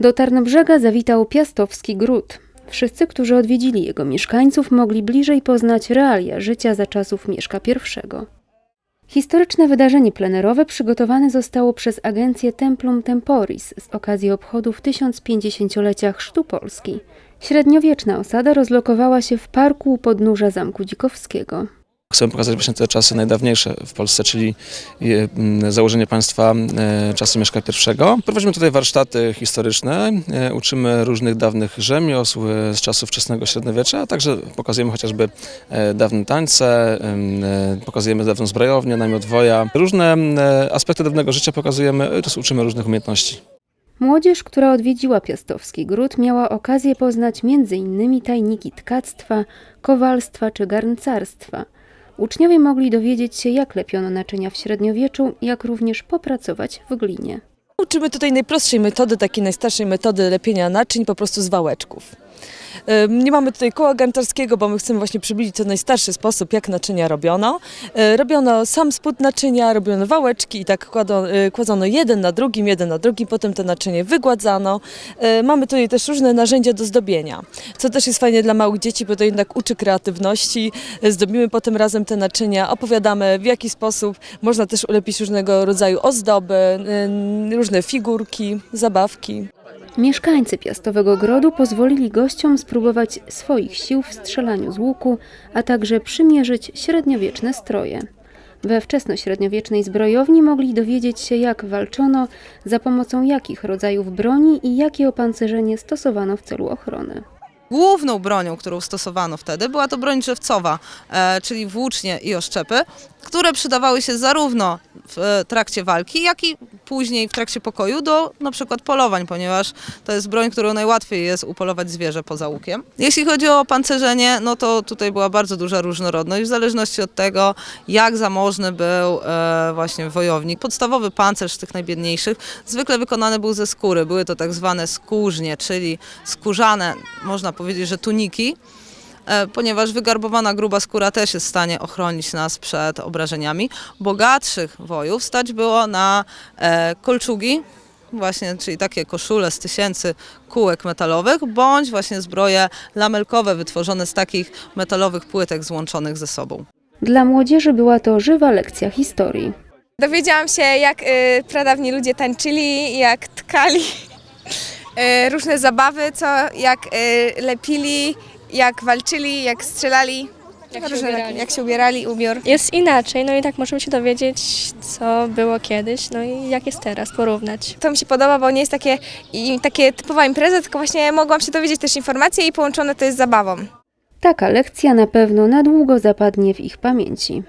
Do Tarnobrzega zawitał Piastowski Gród. Wszyscy, którzy odwiedzili jego mieszkańców, mogli bliżej poznać realia życia za czasów Mieszka I. Historyczne wydarzenie plenerowe przygotowane zostało przez agencję Templum Temporis z okazji obchodów 1050-lecia Chrztu Polski. Średniowieczna osada rozlokowała się w parku u podnóża Zamku Dzikowskiego. Chcemy pokazać właśnie te czasy najdawniejsze w Polsce, czyli e, założenie państwa e, czasu Mieszka I. Prowadzimy tutaj warsztaty historyczne, e, uczymy różnych dawnych rzemiosł z czasów wczesnego średniowiecza, a także pokazujemy chociażby dawne tańce, em, pokazujemy dawną zbrojownię, namiot woja. Różne aspekty dawnego życia pokazujemy, oraz uczymy różnych umiejętności. Młodzież, która odwiedziła Piastowski Gród, miała okazję poznać m.in. tajniki tkactwa, kowalstwa czy garncarstwa. Uczniowie mogli dowiedzieć się, jak lepiono naczynia w średniowieczu, jak również popracować w glinie. Uczymy tutaj najprostszej metody, takiej najstarszej metody lepienia naczyń po prostu z wałeczków. Nie mamy tutaj koła garncarskiego, bo my chcemy właśnie przybliżyć ten najstarszy sposób, jak naczynia robiono. E, Robiono sam spód naczynia, robiono wałeczki i tak e, kładzono jeden na drugim, jeden na drugim, potem te naczynie wygładzano. E, Mamy tutaj też różne narzędzia do zdobienia, co też jest fajnie dla małych dzieci, bo to jednak uczy kreatywności. Zdobimy potem razem te naczynia, opowiadamy w jaki sposób można też ulepić różnego rodzaju ozdoby, różne figurki, zabawki. Mieszkańcy Piastowego Grodu pozwolili gościom spróbować swoich sił w strzelaniu z łuku, a także przymierzyć średniowieczne stroje. We wczesnośredniowiecznej zbrojowni mogli dowiedzieć się, jak walczono, za pomocą jakich rodzajów broni i jakie opancerzenie stosowano w celu ochrony. Główną bronią, którą stosowano wtedy, była to broń drzewcowa, e, czyli włócznie i oszczepy, które przydawały się zarówno w e, trakcie walki, jak i później w trakcie pokoju do na przykład polowań, ponieważ to jest broń, którą najłatwiej jest upolować zwierzę poza łukiem. Jeśli chodzi o pancerzenie, no to tutaj była bardzo duża różnorodność, w zależności od tego, jak zamożny był e, właśnie wojownik. Podstawowy pancerz tych najbiedniejszych zwykle wykonany był ze skóry. Były to tak zwane skórznie, czyli skórzane, można powiedzieć, że tuniki, ponieważ wygarbowana gruba skóra też jest w stanie ochronić nas przed obrażeniami. Bogatszych wojów stać było na e, kolczugi, właśnie, czyli takie koszule z tysięcy kółek metalowych, bądź właśnie zbroje lamelkowe wytworzone z takich metalowych płytek złączonych ze sobą. Dla młodzieży była to żywa lekcja historii. Dowiedziałam się, jak y, pradawni ludzie tańczyli, jak tkali różne zabawy, co, jak y, lepili, jak walczyli, jak strzelali. Jak się różne jak się ubierali, ubiór. Jest inaczej, no i tak możemy się dowiedzieć, co było kiedyś, no i jak jest teraz, porównać. To mi się podoba, bo nie jest takie, i, takie typowa impreza, tylko właśnie mogłam się dowiedzieć też informacje i połączone to jest z zabawą. Taka lekcja na pewno na długo zapadnie w ich pamięci.